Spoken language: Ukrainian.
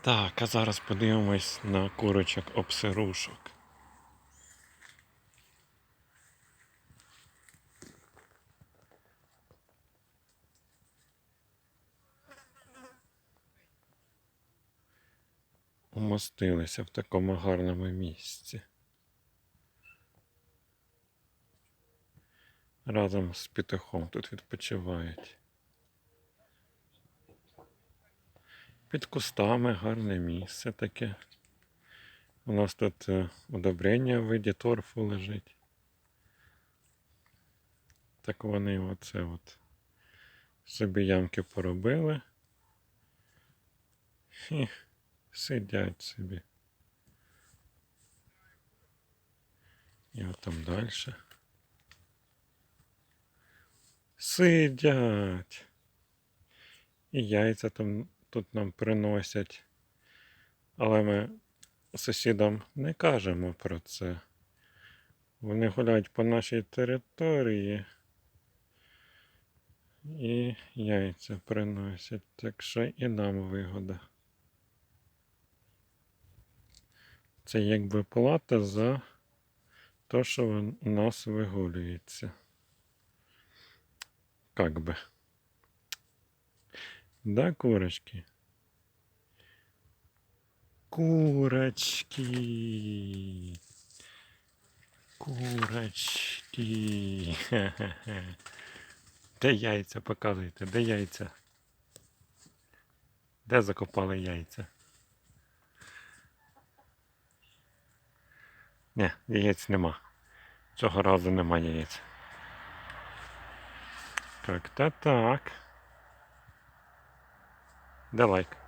Так, а зараз подивимось на курочок обсирушок. Умостилися в такому гарному місці. Разом з петухом тут відпочивають. Під кустами гарне місце таке. У нас тут е, удобрення в виді торфу лежить. Так вони оце от собі ямки поробили. І сидять собі. І от там далі. Сидять. І яйця там тут нам приносять. Але ми сусідам не кажемо про це. Вони гуляють по нашій території і яйця приносять, так що і нам вигода. Це якби плата за те, що у нас вигулюється. Как би. Да, курочки? Курочки. Курочки. Хе-хе-хе. Де яйця показуйте? Де яйця? Де закопали яйця? Ні, яєць нема. Цього разу нема яєць. Так, та так. Де лайк?